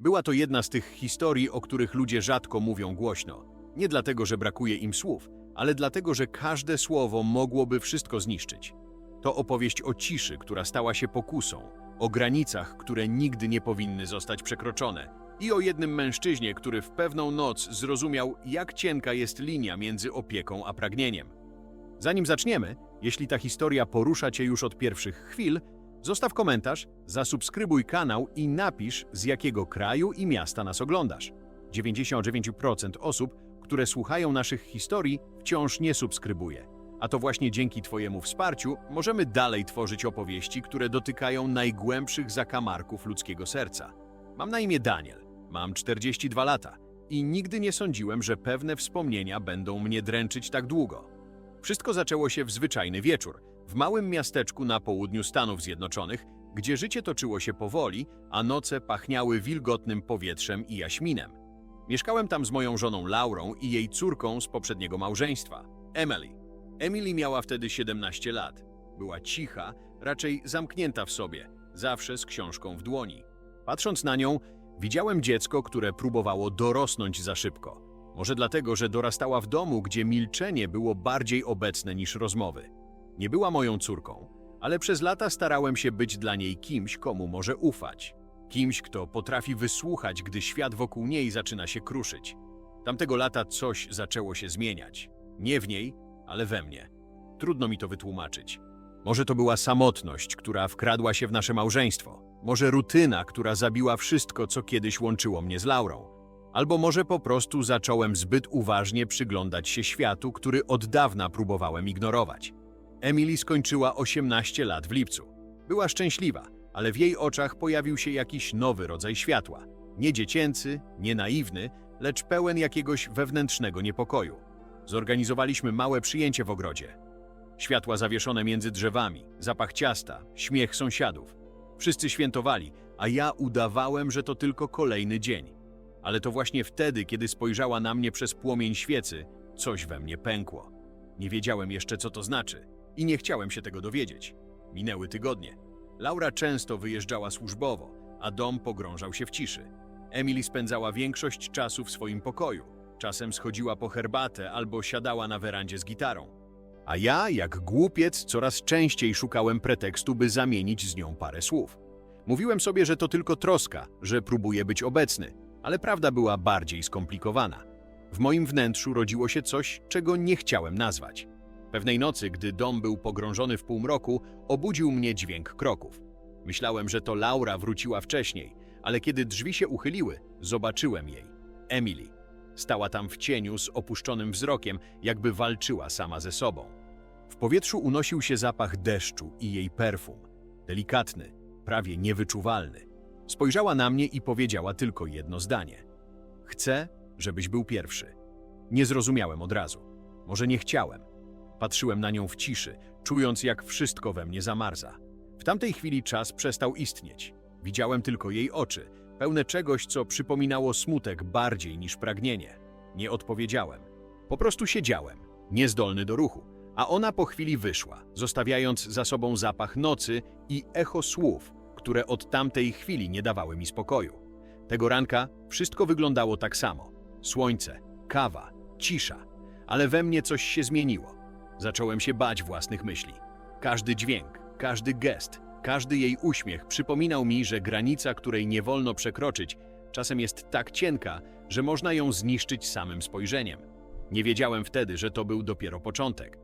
Była to jedna z tych historii, o których ludzie rzadko mówią głośno. Nie dlatego, że brakuje im słów, ale dlatego, że każde słowo mogłoby wszystko zniszczyć. To opowieść o ciszy, która stała się pokusą, o granicach, które nigdy nie powinny zostać przekroczone i o jednym mężczyźnie, który w pewną noc zrozumiał, jak cienka jest linia między opieką a pragnieniem. Zanim zaczniemy, jeśli ta historia porusza Cię już od pierwszych chwil, zostaw komentarz, zasubskrybuj kanał i napisz, z jakiego kraju i miasta nas oglądasz. 99% osób, które słuchają naszych historii, wciąż nie subskrybuje. A to właśnie dzięki Twojemu wsparciu możemy dalej tworzyć opowieści, które dotykają najgłębszych zakamarków ludzkiego serca. Mam na imię Daniel, mam 42 lata i nigdy nie sądziłem, że pewne wspomnienia będą mnie dręczyć tak długo. Wszystko zaczęło się w zwyczajny wieczór, w małym miasteczku na południu Stanów Zjednoczonych, gdzie życie toczyło się powoli, a noce pachniały wilgotnym powietrzem i jaśminem. Mieszkałem tam z moją żoną Laurą i jej córką z poprzedniego małżeństwa, Emily. Emily miała wtedy 17 lat. Była cicha, raczej zamknięta w sobie, zawsze z książką w dłoni. Patrząc na nią, widziałem dziecko, które próbowało dorosnąć za szybko. Może dlatego, że dorastała w domu, gdzie milczenie było bardziej obecne niż rozmowy. Nie była moją córką, ale przez lata starałem się być dla niej kimś, komu może ufać. Kimś, kto potrafi wysłuchać, gdy świat wokół niej zaczyna się kruszyć. Tamtego lata coś zaczęło się zmieniać. Nie w niej, ale we mnie. Trudno mi to wytłumaczyć. Może to była samotność, która wkradła się w nasze małżeństwo. Może rutyna, która zabiła wszystko, co kiedyś łączyło mnie z Laurą. Albo może po prostu zacząłem zbyt uważnie przyglądać się światu, który od dawna próbowałem ignorować. Emily skończyła 18 lat w lipcu. Była szczęśliwa, ale w jej oczach pojawił się jakiś nowy rodzaj światła. Nie dziecięcy, nie naiwny, lecz pełen jakiegoś wewnętrznego niepokoju. Zorganizowaliśmy małe przyjęcie w ogrodzie. Światła zawieszone między drzewami, zapach ciasta, śmiech sąsiadów. Wszyscy świętowali, a ja udawałem, że to tylko kolejny dzień. Ale to właśnie wtedy, kiedy spojrzała na mnie przez płomień świecy, coś we mnie pękło. Nie wiedziałem jeszcze, co to znaczy i nie chciałem się tego dowiedzieć. Minęły tygodnie. Laura często wyjeżdżała służbowo, a dom pogrążał się w ciszy. Emily spędzała większość czasu w swoim pokoju. Czasem schodziła po herbatę albo siadała na werandzie z gitarą. A ja, jak głupiec, coraz częściej szukałem pretekstu, by zamienić z nią parę słów. Mówiłem sobie, że to tylko troska, że próbuję być obecny, ale prawda była bardziej skomplikowana. W moim wnętrzu rodziło się coś, czego nie chciałem nazwać. Pewnej nocy, gdy dom był pogrążony w półmroku, obudził mnie dźwięk kroków. Myślałem, że to Laura wróciła wcześniej, ale kiedy drzwi się uchyliły, zobaczyłem jej. Emily. Stała tam w cieniu z opuszczonym wzrokiem, jakby walczyła sama ze sobą. W powietrzu unosił się zapach deszczu i jej perfum. Delikatny, prawie niewyczuwalny. Spojrzała na mnie i powiedziała tylko jedno zdanie. Chcę, żebyś był pierwszy. Nie zrozumiałem od razu. Może nie chciałem. Patrzyłem na nią w ciszy, czując jak wszystko we mnie zamarza. W tamtej chwili czas przestał istnieć. Widziałem tylko jej oczy, pełne czegoś, co przypominało smutek bardziej niż pragnienie. Nie odpowiedziałem. Po prostu siedziałem, niezdolny do ruchu, a ona po chwili wyszła, zostawiając za sobą zapach nocy i echo słów, które od tamtej chwili nie dawały mi spokoju. Tego ranka wszystko wyglądało tak samo. Słońce, kawa, cisza, ale we mnie coś się zmieniło. Zacząłem się bać własnych myśli. Każdy dźwięk, każdy gest, każdy jej uśmiech przypominał mi, że granica, której nie wolno przekroczyć, czasem jest tak cienka, że można ją zniszczyć samym spojrzeniem. Nie wiedziałem wtedy, że to był dopiero początek.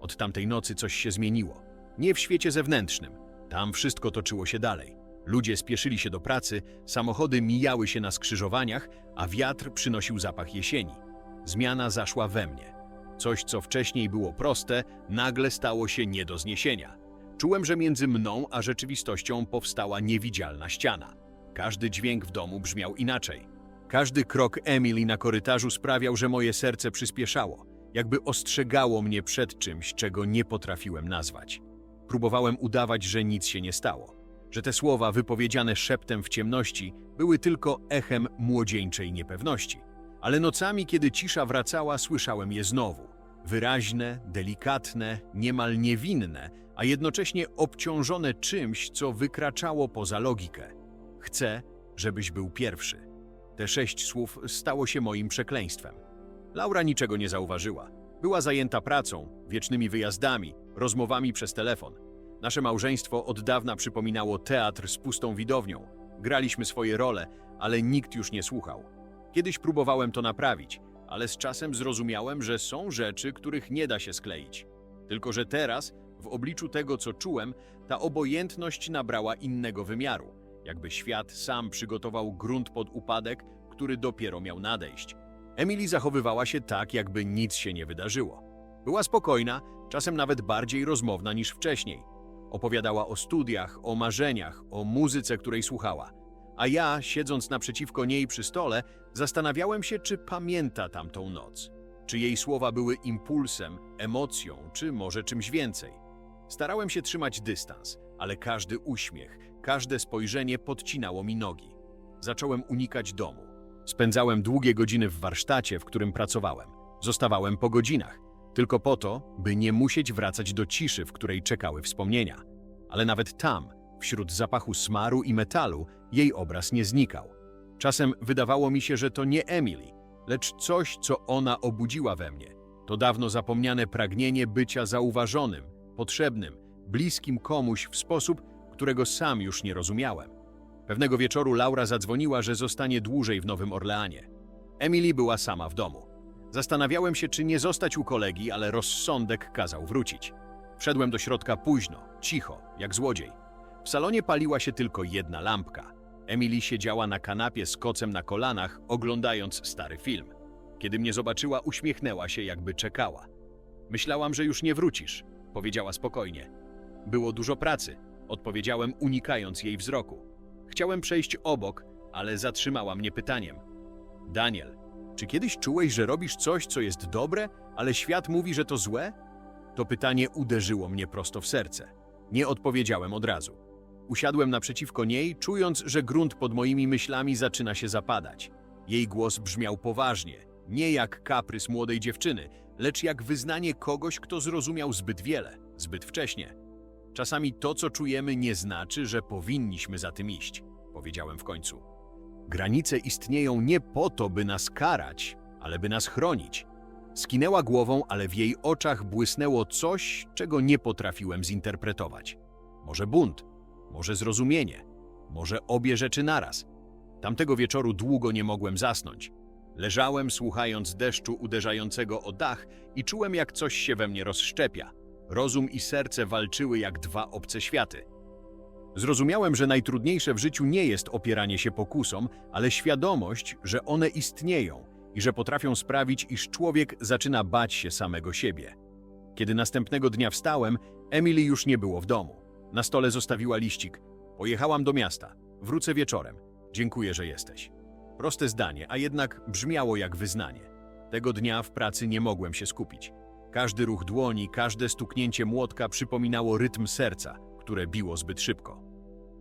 Od tamtej nocy coś się zmieniło. Nie w świecie zewnętrznym. Tam wszystko toczyło się dalej. Ludzie spieszyli się do pracy, samochody mijały się na skrzyżowaniach, a wiatr przynosił zapach jesieni. Zmiana zaszła we mnie. Coś, co wcześniej było proste, nagle stało się nie do zniesienia. Czułem, że między mną a rzeczywistością powstała niewidzialna ściana. Każdy dźwięk w domu brzmiał inaczej. Każdy krok Emily na korytarzu sprawiał, że moje serce przyspieszało, jakby ostrzegało mnie przed czymś, czego nie potrafiłem nazwać. Próbowałem udawać, że nic się nie stało, że te słowa wypowiedziane szeptem w ciemności były tylko echem młodzieńczej niepewności. Ale nocami, kiedy cisza wracała, słyszałem je znowu. Wyraźne, delikatne, niemal niewinne, a jednocześnie obciążone czymś, co wykraczało poza logikę. Chcę, żebyś był pierwszy. Te sześć słów stało się moim przekleństwem. Laura niczego nie zauważyła. Była zajęta pracą, wiecznymi wyjazdami, rozmowami przez telefon. Nasze małżeństwo od dawna przypominało teatr z pustą widownią. Graliśmy swoje role, ale nikt już nie słuchał. Kiedyś próbowałem to naprawić, ale z czasem zrozumiałem, że są rzeczy, których nie da się skleić. Tylko że teraz, w obliczu tego, co czułem, ta obojętność nabrała innego wymiaru. Jakby świat sam przygotował grunt pod upadek, który dopiero miał nadejść. Emily zachowywała się tak, jakby nic się nie wydarzyło. Była spokojna, czasem nawet bardziej rozmowna niż wcześniej. Opowiadała o studiach, o marzeniach, o muzyce, której słuchała. A ja, siedząc naprzeciwko niej przy stole, zastanawiałem się, czy pamięta tamtą noc. Czy jej słowa były impulsem, emocją, czy może czymś więcej. Starałem się trzymać dystans, ale każdy uśmiech, każde spojrzenie podcinało mi nogi. Zacząłem unikać domu. Spędzałem długie godziny w warsztacie, w którym pracowałem. Zostawałem po godzinach, tylko po to, by nie musieć wracać do ciszy, w której czekały wspomnienia. Ale nawet tam, wśród zapachu smaru i metalu, jej obraz nie znikał. Czasem wydawało mi się, że to nie Emily, lecz coś, co ona obudziła we mnie. To dawno zapomniane pragnienie bycia zauważonym, potrzebnym, bliskim komuś w sposób, którego sam już nie rozumiałem. Pewnego wieczoru Laura zadzwoniła, że zostanie dłużej w Nowym Orleanie. Emily była sama w domu. Zastanawiałem się, czy nie zostać u kolegi, ale rozsądek kazał wrócić. Wszedłem do środka późno, cicho, jak złodziej. W salonie paliła się tylko jedna lampka. Emily siedziała na kanapie z kocem na kolanach, oglądając stary film. Kiedy mnie zobaczyła, uśmiechnęła się, jakby czekała. Myślałam, że już nie wrócisz, powiedziała spokojnie. Było dużo pracy, odpowiedziałem, unikając jej wzroku. Chciałem przejść obok, ale zatrzymała mnie pytaniem. Daniel, czy kiedyś czułeś, że robisz coś, co jest dobre, ale świat mówi, że to złe? To pytanie uderzyło mnie prosto w serce. Nie odpowiedziałem od razu. Usiadłem naprzeciwko niej, czując, że grunt pod moimi myślami zaczyna się zapadać. Jej głos brzmiał poważnie, nie jak kaprys młodej dziewczyny, lecz jak wyznanie kogoś, kto zrozumiał zbyt wiele, zbyt wcześnie. Czasami to, co czujemy, nie znaczy, że powinniśmy za tym iść, powiedziałem w końcu. Granice istnieją nie po to, by nas karać, ale by nas chronić. Skinęła głową, ale w jej oczach błysnęło coś, czego nie potrafiłem zinterpretować. Może bunt, może zrozumienie, może obie rzeczy naraz. Tamtego wieczoru długo nie mogłem zasnąć. Leżałem, słuchając deszczu uderzającego o dach i czułem, jak coś się we mnie rozszczepia. Rozum i serce walczyły jak dwa obce światy. Zrozumiałem, że najtrudniejsze w życiu nie jest opieranie się pokusom, ale świadomość, że one istnieją i że potrafią sprawić, iż człowiek zaczyna bać się samego siebie. Kiedy następnego dnia wstałem, Emily już nie było w domu. Na stole zostawiła liścik. Pojechałam do miasta. Wrócę wieczorem. Dziękuję, że jesteś. Proste zdanie, a jednak brzmiało jak wyznanie. Tego dnia w pracy nie mogłem się skupić. Każdy ruch dłoni, każde stuknięcie młotka przypominało rytm serca, które biło zbyt szybko.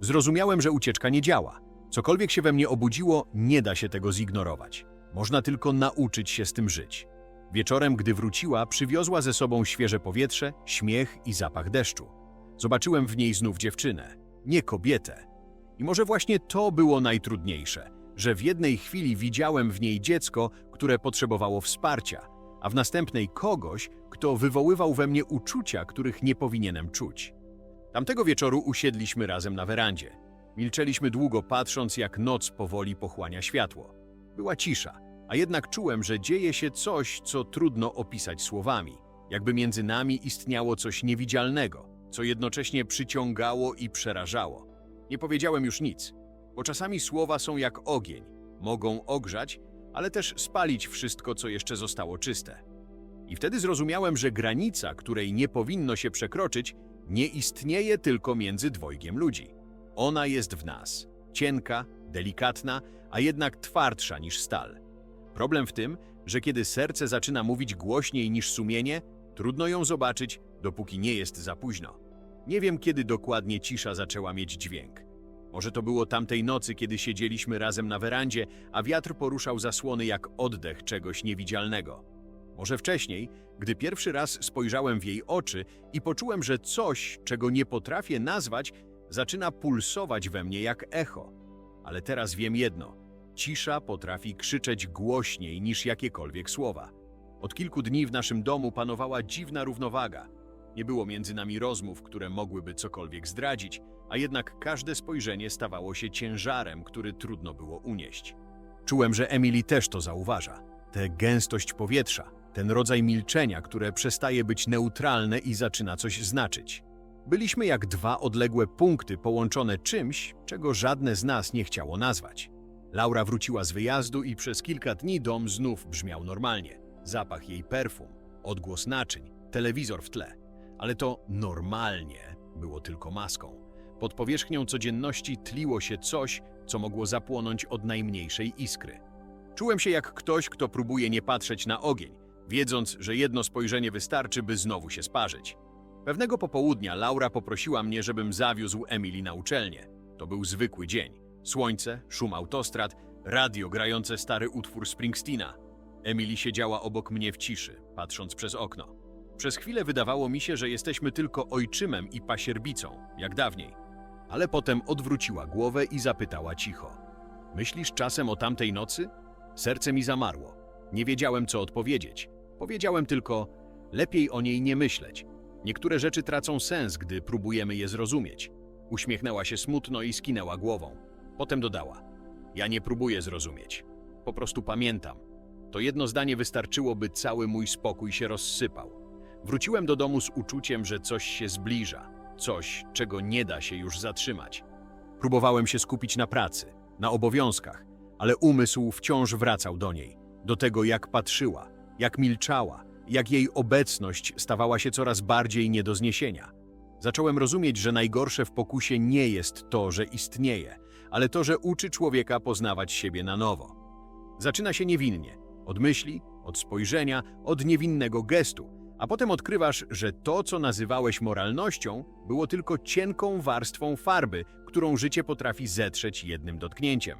Zrozumiałem, że ucieczka nie działa. Cokolwiek się we mnie obudziło, nie da się tego zignorować. Można tylko nauczyć się z tym żyć. Wieczorem, gdy wróciła, przywiozła ze sobą świeże powietrze, śmiech i zapach deszczu. Zobaczyłem w niej znów dziewczynę, nie kobietę. I może właśnie to było najtrudniejsze, że w jednej chwili widziałem w niej dziecko, które potrzebowało wsparcia, a w następnej kogoś, kto wywoływał we mnie uczucia, których nie powinienem czuć. Tamtego wieczoru usiedliśmy razem na werandzie. Milczeliśmy długo, patrząc, jak noc powoli pochłania światło. Była cisza, a jednak czułem, że dzieje się coś, co trudno opisać słowami. Jakby między nami istniało coś niewidzialnego, co jednocześnie przyciągało i przerażało. Nie powiedziałem już nic, bo czasami słowa są jak ogień. Mogą ogrzać, ale też spalić wszystko, co jeszcze zostało czyste. I wtedy zrozumiałem, że granica, której nie powinno się przekroczyć, nie istnieje tylko między dwojgiem ludzi. Ona jest w nas, cienka, delikatna, a jednak twardsza niż stal. Problem w tym, że kiedy serce zaczyna mówić głośniej niż sumienie, trudno ją zobaczyć, dopóki nie jest za późno. Nie wiem, kiedy dokładnie cisza zaczęła mieć dźwięk. Może to było tamtej nocy, kiedy siedzieliśmy razem na werandzie, a wiatr poruszał zasłony jak oddech czegoś niewidzialnego. Może wcześniej, gdy pierwszy raz spojrzałem w jej oczy i poczułem, że coś, czego nie potrafię nazwać, zaczyna pulsować we mnie jak echo. Ale teraz wiem jedno. Cisza potrafi krzyczeć głośniej niż jakiekolwiek słowa. Od kilku dni w naszym domu panowała dziwna równowaga. Nie było między nami rozmów, które mogłyby cokolwiek zdradzić, a jednak każde spojrzenie stawało się ciężarem, który trudno było unieść. Czułem, że Emily też to zauważa. Tę gęstość powietrza, ten rodzaj milczenia, które przestaje być neutralne i zaczyna coś znaczyć. Byliśmy jak dwa odległe punkty połączone czymś, czego żadne z nas nie chciało nazwać. Laura wróciła z wyjazdu i przez kilka dni dom znów brzmiał normalnie. Zapach jej perfum, odgłos naczyń, telewizor w tle. Ale to normalnie było tylko maską. Pod powierzchnią codzienności tliło się coś, co mogło zapłonąć od najmniejszej iskry. Czułem się jak ktoś, kto próbuje nie patrzeć na ogień, wiedząc, że jedno spojrzenie wystarczy, by znowu się sparzyć. Pewnego popołudnia Laura poprosiła mnie, żebym zawiózł Emily na uczelnię. To był zwykły dzień. Słońce, szum autostrad, radio grające stary utwór Springsteena. Emily siedziała obok mnie w ciszy, patrząc przez okno. Przez chwilę wydawało mi się, że jesteśmy tylko ojczymem i pasierbicą, jak dawniej. Ale potem odwróciła głowę i zapytała cicho. Myślisz czasem o tamtej nocy? Serce mi zamarło. Nie wiedziałem, co odpowiedzieć. Powiedziałem tylko, lepiej o niej nie myśleć. Niektóre rzeczy tracą sens, gdy próbujemy je zrozumieć. Uśmiechnęła się smutno i skinęła głową. Potem dodała: Ja nie próbuję zrozumieć. Po prostu pamiętam. To jedno zdanie wystarczyło, by cały mój spokój się rozsypał. Wróciłem do domu z uczuciem, że coś się zbliża, coś, czego nie da się już zatrzymać. Próbowałem się skupić na pracy, na obowiązkach, ale umysł wciąż wracał do niej, do tego, jak patrzyła, jak milczała, jak jej obecność stawała się coraz bardziej nie do zniesienia. Zacząłem rozumieć, że najgorsze w pokusie nie jest to, że istnieje, ale to, że uczy człowieka poznawać siebie na nowo. Zaczyna się niewinnie, od myśli, od spojrzenia, od niewinnego gestu, a potem odkrywasz, że to, co nazywałeś moralnością, było tylko cienką warstwą farby, którą życie potrafi zetrzeć jednym dotknięciem.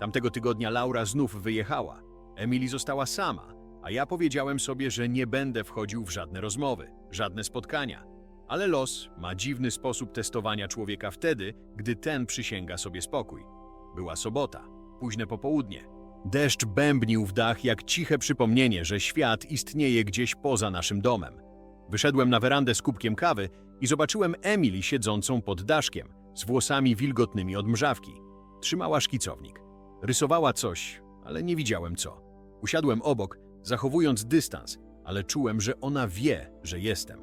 Tamtego tygodnia Laura znów wyjechała. Emily została sama, a ja powiedziałem sobie, że nie będę wchodził w żadne rozmowy, żadne spotkania. Ale los ma dziwny sposób testowania człowieka wtedy, gdy ten przysięga sobie spokój. Była sobota, późne popołudnie. Deszcz bębnił w dach jak ciche przypomnienie, że świat istnieje gdzieś poza naszym domem. Wyszedłem na werandę z kubkiem kawy i zobaczyłem Emily siedzącą pod daszkiem, z włosami wilgotnymi od mrzawki. Trzymała szkicownik. Rysowała coś, ale nie widziałem co. Usiadłem obok, zachowując dystans, ale czułem, że ona wie, że jestem.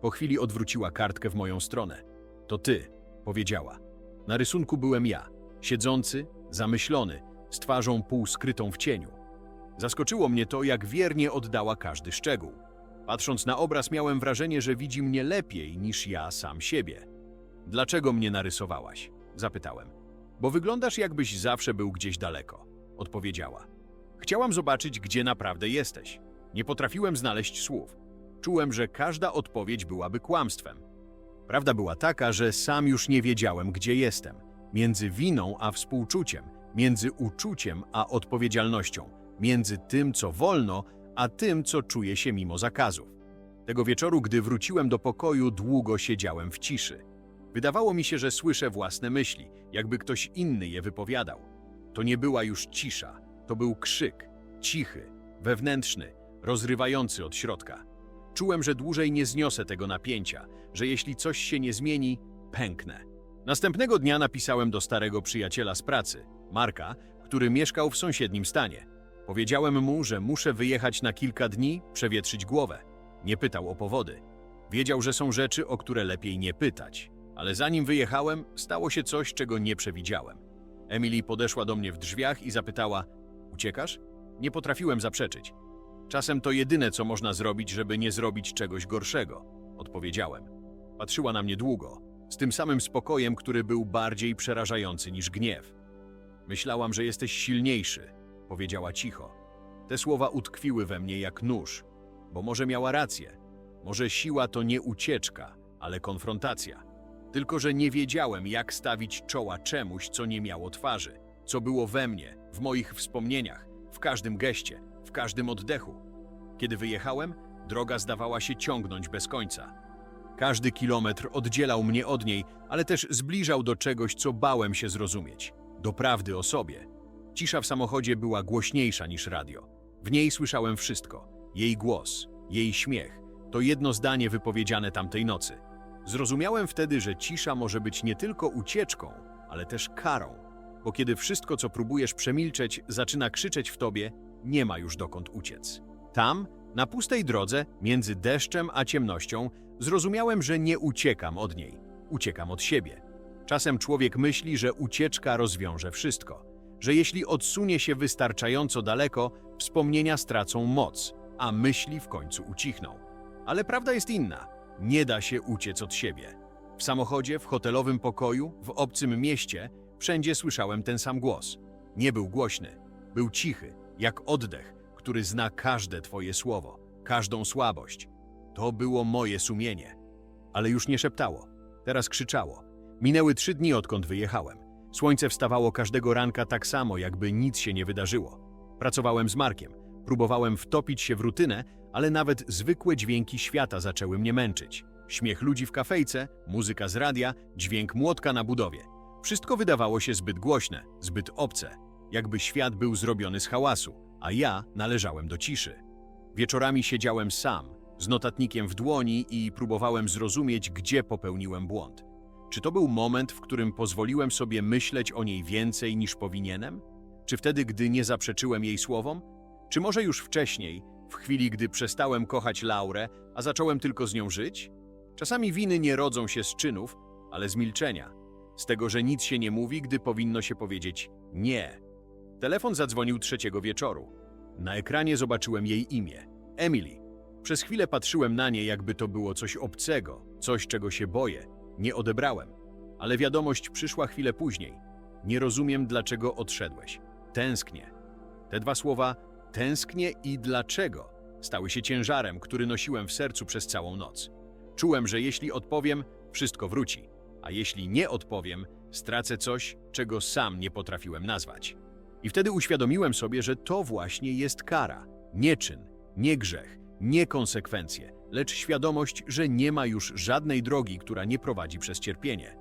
Po chwili odwróciła kartkę w moją stronę. To ty, powiedziała. Na rysunku byłem ja, siedzący, zamyślony, z twarzą półskrytą w cieniu. Zaskoczyło mnie to, jak wiernie oddała każdy szczegół. Patrząc na obraz, miałem wrażenie, że widzi mnie lepiej niż ja sam siebie. Dlaczego mnie narysowałaś? Zapytałem. Bo wyglądasz, jakbyś zawsze był gdzieś daleko, odpowiedziała. Chciałam zobaczyć, gdzie naprawdę jesteś. Nie potrafiłem znaleźć słów. Czułem, że każda odpowiedź byłaby kłamstwem. Prawda była taka, że sam już nie wiedziałem, gdzie jestem. Między winą a współczuciem, między uczuciem a odpowiedzialnością, między tym, co wolno, a tym, co czuję się mimo zakazów. Tego wieczoru, gdy wróciłem do pokoju, długo siedziałem w ciszy. Wydawało mi się, że słyszę własne myśli, jakby ktoś inny je wypowiadał. To nie była już cisza, to był krzyk, cichy, wewnętrzny, rozrywający od środka. Czułem, że dłużej nie zniosę tego napięcia, że jeśli coś się nie zmieni, pęknę. Następnego dnia napisałem do starego przyjaciela z pracy, Marka, który mieszkał w sąsiednim stanie. Powiedziałem mu, że muszę wyjechać na kilka dni, przewietrzyć głowę. Nie pytał o powody. Wiedział, że są rzeczy, o które lepiej nie pytać. Ale zanim wyjechałem, stało się coś, czego nie przewidziałem. Emily podeszła do mnie w drzwiach i zapytała: Uciekasz? Nie potrafiłem zaprzeczyć. Czasem to jedyne, co można zrobić, żeby nie zrobić czegoś gorszego, odpowiedziałem. Patrzyła na mnie długo, z tym samym spokojem, który był bardziej przerażający niż gniew. Myślałam, że jesteś silniejszy, powiedziała cicho. Te słowa utkwiły we mnie jak nóż, bo może miała rację. Może siła to nie ucieczka, ale konfrontacja. Tylko, że nie wiedziałem, jak stawić czoła czemuś, co nie miało twarzy, co było we mnie, w moich wspomnieniach, w każdym geście, w każdym oddechu. Kiedy wyjechałem, droga zdawała się ciągnąć bez końca. Każdy kilometr oddzielał mnie od niej, ale też zbliżał do czegoś, co bałem się zrozumieć do prawdy o sobie. Cisza w samochodzie była głośniejsza niż radio. W niej słyszałem wszystko. Jej głos, jej śmiech, to jedno zdanie wypowiedziane tamtej nocy. Zrozumiałem wtedy, że cisza może być nie tylko ucieczką, ale też karą, bo kiedy wszystko, co próbujesz przemilczeć, zaczyna krzyczeć w tobie, nie ma już dokąd uciec. Tam, na pustej drodze, między deszczem a ciemnością, zrozumiałem, że nie uciekam od niej, uciekam od siebie. Czasem człowiek myśli, że ucieczka rozwiąże wszystko, że jeśli odsunie się wystarczająco daleko, wspomnienia stracą moc, a myśli w końcu ucichną. Ale prawda jest inna. Nie da się uciec od siebie. W samochodzie, w hotelowym pokoju, w obcym mieście, wszędzie słyszałem ten sam głos. Nie był głośny, był cichy, jak oddech, który zna każde twoje słowo, każdą słabość. To było moje sumienie. Ale już nie szeptało, teraz krzyczało. Minęły trzy dni, odkąd wyjechałem. Słońce wstawało każdego ranka tak samo, jakby nic się nie wydarzyło. Pracowałem z Markiem, próbowałem wtopić się w rutynę, ale nawet zwykłe dźwięki świata zaczęły mnie męczyć. Śmiech ludzi w kafejce, muzyka z radia, dźwięk młotka na budowie. Wszystko wydawało się zbyt głośne, zbyt obce, jakby świat był zrobiony z hałasu, a ja należałem do ciszy. Wieczorami siedziałem sam, z notatnikiem w dłoni i próbowałem zrozumieć, gdzie popełniłem błąd. Czy to był moment, w którym pozwoliłem sobie myśleć o niej więcej niż powinienem? Czy wtedy, gdy nie zaprzeczyłem jej słowom? Czy może już wcześniej, w chwili, gdy przestałem kochać Laurę, a zacząłem tylko z nią żyć? Czasami winy nie rodzą się z czynów, ale z milczenia. Z tego, że nic się nie mówi, gdy powinno się powiedzieć nie. Telefon zadzwonił trzeciego wieczoru. Na ekranie zobaczyłem jej imię Emily. Przez chwilę patrzyłem na nie, jakby to było coś obcego, coś, czego się boję. Nie odebrałem. Ale wiadomość przyszła chwilę później. Nie rozumiem, dlaczego odszedłeś. Tęsknię. Te dwa słowa tęsknię i dlaczego stały się ciężarem, który nosiłem w sercu przez całą noc. Czułem, że jeśli odpowiem, wszystko wróci, a jeśli nie odpowiem, stracę coś, czego sam nie potrafiłem nazwać. I wtedy uświadomiłem sobie, że to właśnie jest kara, nie czyn, nie grzech, nie konsekwencje, lecz świadomość, że nie ma już żadnej drogi, która nie prowadzi przez cierpienie.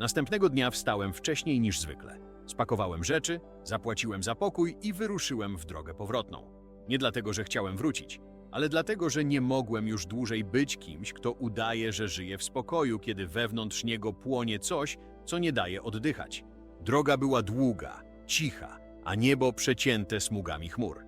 Następnego dnia wstałem wcześniej niż zwykle. Spakowałem rzeczy, zapłaciłem za pokój i wyruszyłem w drogę powrotną. Nie dlatego, że chciałem wrócić, ale dlatego, że nie mogłem już dłużej być kimś, kto udaje, że żyje w spokoju, kiedy wewnątrz niego płonie coś, co nie daje oddychać. Droga była długa, cicha, a niebo przecięte smugami chmur.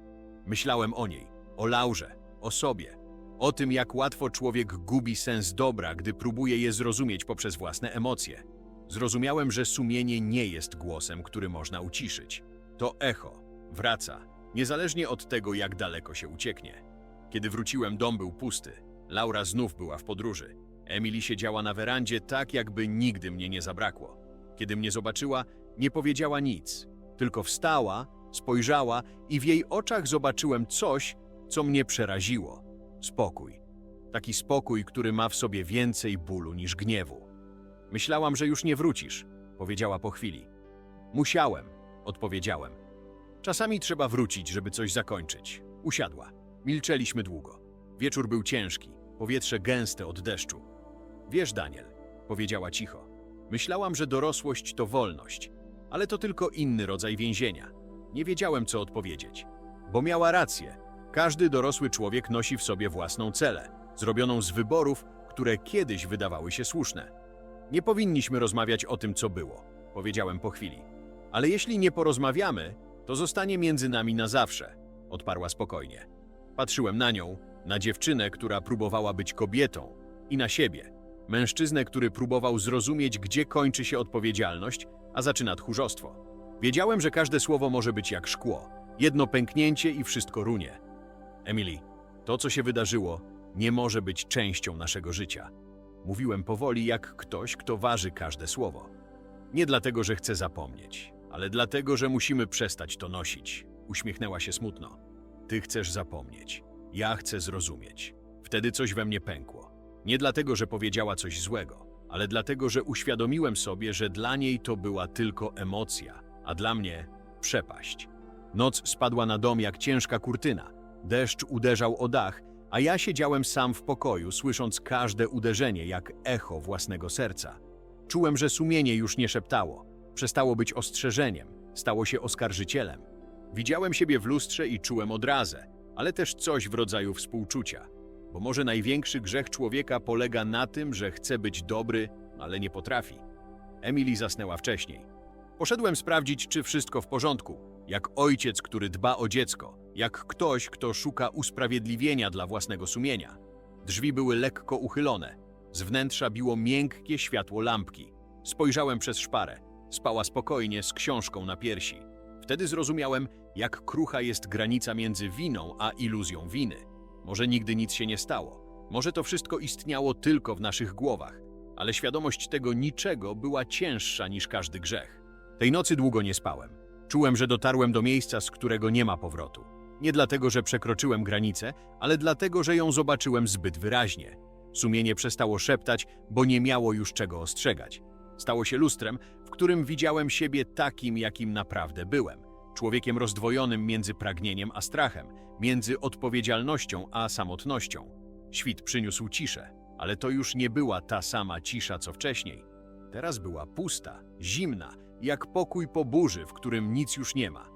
Myślałem o niej, o Laurze, o sobie, o tym, jak łatwo człowiek gubi sens dobra, gdy próbuje je zrozumieć poprzez własne emocje. Zrozumiałem, że sumienie nie jest głosem, który można uciszyć. To echo, wraca, niezależnie od tego, jak daleko się ucieknie. Kiedy wróciłem, dom był pusty. Laura znów była w podróży. Emily siedziała na werandzie tak, jakby nigdy mnie nie zabrakło. Kiedy mnie zobaczyła, nie powiedziała nic, tylko wstała, spojrzała i w jej oczach zobaczyłem coś, co mnie przeraziło. Spokój. Taki spokój, który ma w sobie więcej bólu niż gniewu. Myślałam, że już nie wrócisz, powiedziała po chwili. Musiałem, odpowiedziałem. Czasami trzeba wrócić, żeby coś zakończyć. Usiadła. Milczeliśmy długo. Wieczór był ciężki, powietrze gęste od deszczu. Wiesz, Daniel, powiedziała cicho. Myślałam, że dorosłość to wolność, ale to tylko inny rodzaj więzienia. Nie wiedziałem, co odpowiedzieć. Bo miała rację. Każdy dorosły człowiek nosi w sobie własną celę, zrobioną z wyborów, które kiedyś wydawały się słuszne. Nie powinniśmy rozmawiać o tym, co było, powiedziałem po chwili. Ale jeśli nie porozmawiamy, to zostanie między nami na zawsze, odparła spokojnie. Patrzyłem na nią, na dziewczynę, która próbowała być kobietą, i na siebie, mężczyznę, który próbował zrozumieć, gdzie kończy się odpowiedzialność, a zaczyna tchórzostwo. Wiedziałem, że każde słowo może być jak szkło, jedno pęknięcie i wszystko runie. Emily, to, co się wydarzyło, nie może być częścią naszego życia. Mówiłem powoli, jak ktoś, kto waży każde słowo. Nie dlatego, że chcę zapomnieć, ale dlatego, że musimy przestać to nosić. Uśmiechnęła się smutno. Ty chcesz zapomnieć. Ja chcę zrozumieć. Wtedy coś we mnie pękło. Nie dlatego, że powiedziała coś złego, ale dlatego, że uświadomiłem sobie, że dla niej to była tylko emocja, a dla mnie przepaść. Noc spadła na dom jak ciężka kurtyna. Deszcz uderzał o dach, a ja siedziałem sam w pokoju, słysząc każde uderzenie jak echo własnego serca. Czułem, że sumienie już nie szeptało, przestało być ostrzeżeniem, stało się oskarżycielem. Widziałem siebie w lustrze i czułem odrazę, ale też coś w rodzaju współczucia. Bo może największy grzech człowieka polega na tym, że chce być dobry, ale nie potrafi. Emily zasnęła wcześniej. Poszedłem sprawdzić, czy wszystko w porządku, jak ojciec, który dba o dziecko, jak ktoś, kto szuka usprawiedliwienia dla własnego sumienia. Drzwi były lekko uchylone. Z wnętrza biło miękkie światło lampki. Spojrzałem przez szparę. Spała spokojnie, z książką na piersi. Wtedy zrozumiałem, jak krucha jest granica między winą a iluzją winy. Może nigdy nic się nie stało. Może to wszystko istniało tylko w naszych głowach. Ale świadomość tego niczego była cięższa niż każdy grzech. Tej nocy długo nie spałem. Czułem, że dotarłem do miejsca, z którego nie ma powrotu. Nie dlatego, że przekroczyłem granicę, ale dlatego, że ją zobaczyłem zbyt wyraźnie. Sumienie przestało szeptać, bo nie miało już czego ostrzegać. Stało się lustrem, w którym widziałem siebie takim, jakim naprawdę byłem. Człowiekiem rozdwojonym między pragnieniem a strachem, między odpowiedzialnością a samotnością. Świt przyniósł ciszę, ale to już nie była ta sama cisza, co wcześniej. Teraz była pusta, zimna, jak pokój po burzy, w którym nic już nie ma.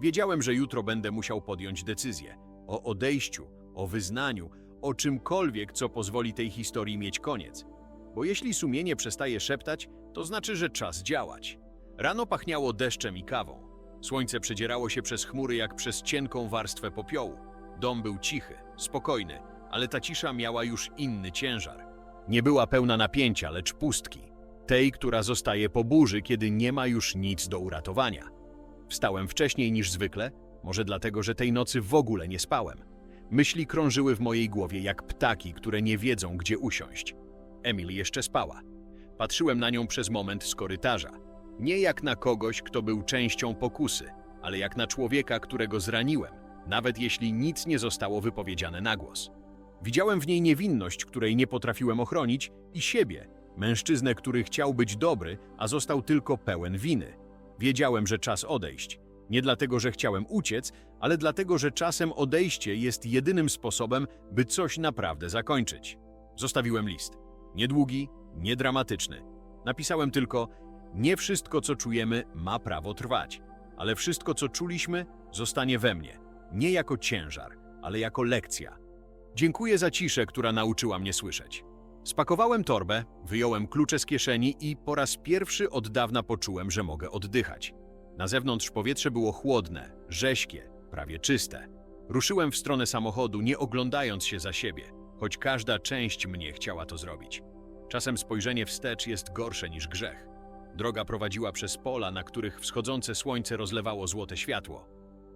Wiedziałem, że jutro będę musiał podjąć decyzję o odejściu, o wyznaniu, o czymkolwiek, co pozwoli tej historii mieć koniec. Bo jeśli sumienie przestaje szeptać, to znaczy, że czas działać. Rano pachniało deszczem i kawą. Słońce przedzierało się przez chmury jak przez cienką warstwę popiołu. Dom był cichy, spokojny, ale ta cisza miała już inny ciężar. Nie była pełna napięcia, lecz pustki. Tej, która zostaje po burzy, kiedy nie ma już nic do uratowania. Wstałem wcześniej niż zwykle, może dlatego, że tej nocy w ogóle nie spałem. Myśli krążyły w mojej głowie jak ptaki, które nie wiedzą, gdzie usiąść. Emily jeszcze spała. Patrzyłem na nią przez moment z korytarza. Nie jak na kogoś, kto był częścią pokusy, ale jak na człowieka, którego zraniłem, nawet jeśli nic nie zostało wypowiedziane na głos. Widziałem w niej niewinność, której nie potrafiłem ochronić, i siebie, mężczyznę, który chciał być dobry, a został tylko pełen winy. Wiedziałem, że czas odejść. Nie dlatego, że chciałem uciec, ale dlatego, że czasem odejście jest jedynym sposobem, by coś naprawdę zakończyć. Zostawiłem list. Niedługi, niedramatyczny. Napisałem tylko: Nie wszystko, co czujemy, ma prawo trwać, ale wszystko, co czuliśmy, zostanie we mnie. Nie jako ciężar, ale jako lekcja. Dziękuję za ciszę, która nauczyła mnie słyszeć. Spakowałem torbę, wyjąłem klucze z kieszeni i po raz pierwszy od dawna poczułem, że mogę oddychać. Na zewnątrz powietrze było chłodne, rześkie, prawie czyste. Ruszyłem w stronę samochodu, nie oglądając się za siebie, choć każda część mnie chciała to zrobić. Czasem spojrzenie wstecz jest gorsze niż grzech. Droga prowadziła przez pola, na których wschodzące słońce rozlewało złote światło.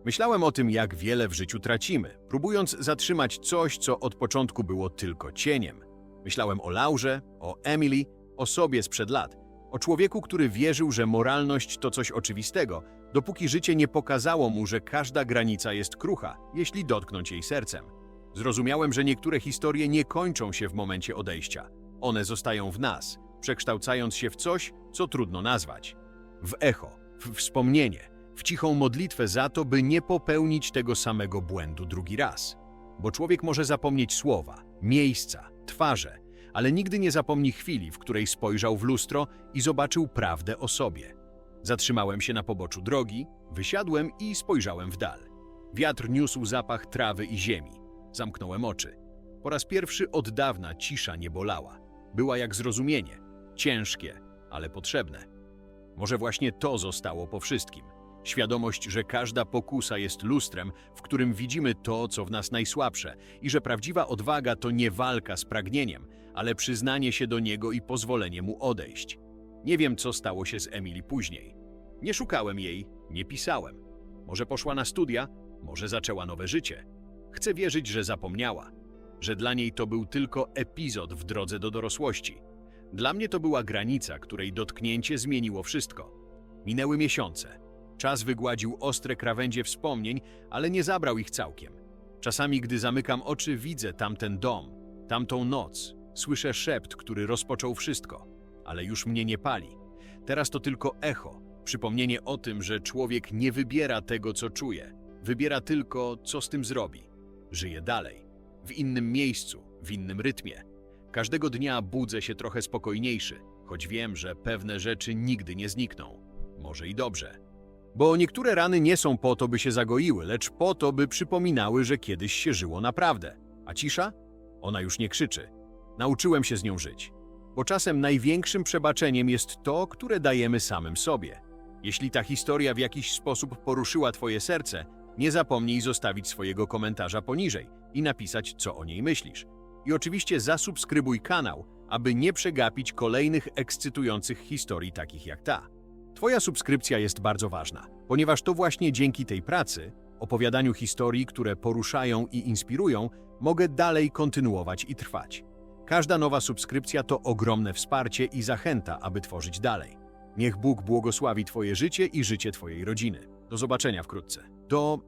Myślałem o tym, jak wiele w życiu tracimy, próbując zatrzymać coś, co od początku było tylko cieniem. Myślałem o Laurze, o Emily, o sobie sprzed lat, o człowieku, który wierzył, że moralność to coś oczywistego, dopóki życie nie pokazało mu, że każda granica jest krucha, jeśli dotknąć jej sercem. Zrozumiałem, że niektóre historie nie kończą się w momencie odejścia. One zostają w nas, przekształcając się w coś, co trudno nazwać. W echo, w wspomnienie, w cichą modlitwę za to, by nie popełnić tego samego błędu drugi raz. Bo człowiek może zapomnieć słowa, miejsca, twarze, ale nigdy nie zapomni chwili, w której spojrzał w lustro i zobaczył prawdę o sobie. Zatrzymałem się na poboczu drogi, wysiadłem i spojrzałem w dal. Wiatr niósł zapach trawy i ziemi. Zamknąłem oczy. Po raz pierwszy od dawna cisza nie bolała. Była jak zrozumienie, ciężkie, ale potrzebne. Może właśnie to zostało po wszystkim. Świadomość, że każda pokusa jest lustrem, w którym widzimy to, co w nas najsłabsze, i że prawdziwa odwaga to nie walka z pragnieniem, ale przyznanie się do niego i pozwolenie mu odejść. Nie wiem, co stało się z Emily później. Nie szukałem jej, nie pisałem. Może poszła na studia, może zaczęła nowe życie. Chcę wierzyć, że zapomniała, że dla niej to był tylko epizod w drodze do dorosłości. Dla mnie to była granica, której dotknięcie zmieniło wszystko. Minęły miesiące. Czas wygładził ostre krawędzie wspomnień, ale nie zabrał ich całkiem. Czasami, gdy zamykam oczy, widzę tamten dom, tamtą noc, słyszę szept, który rozpoczął wszystko, ale już mnie nie pali. Teraz to tylko echo, przypomnienie o tym, że człowiek nie wybiera tego, co czuje, wybiera tylko, co z tym zrobi. Żyje dalej, w innym miejscu, w innym rytmie. Każdego dnia budzę się trochę spokojniejszy, choć wiem, że pewne rzeczy nigdy nie znikną. Może i dobrze. Bo niektóre rany nie są po to, by się zagoiły, lecz po to, by przypominały, że kiedyś się żyło naprawdę. A cisza? Ona już nie krzyczy. Nauczyłem się z nią żyć. Bo czasem największym przebaczeniem jest to, które dajemy samym sobie. Jeśli ta historia w jakiś sposób poruszyła Twoje serce, nie zapomnij zostawić swojego komentarza poniżej i napisać, co o niej myślisz. I oczywiście zasubskrybuj kanał, aby nie przegapić kolejnych ekscytujących historii takich jak ta. Twoja subskrypcja jest bardzo ważna, ponieważ to właśnie dzięki tej pracy, opowiadaniu historii, które poruszają i inspirują, mogę dalej kontynuować i trwać. Każda nowa subskrypcja to ogromne wsparcie i zachęta, aby tworzyć dalej. Niech Bóg błogosławi Twoje życie i życie Twojej rodziny. Do zobaczenia wkrótce. Do